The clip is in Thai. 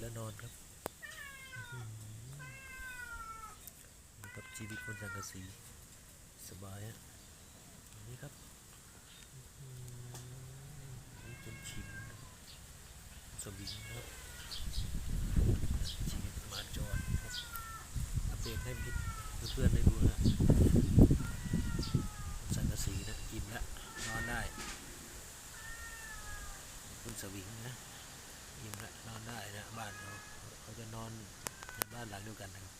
และนอนครับนี่ครับชีวิตคนสังกะสีสบายฮะนี่ครับนี่จนชินสวิงครับชีวิตมาจรครับอัปเดตให้เพื่อนๆได้ดูนะคนสังกะสีนะอิ่มล้วนอนได้คุณสวิงนะ บ้านเขาเขาจะนอนในบ้านหลังเดียวกันนะครับ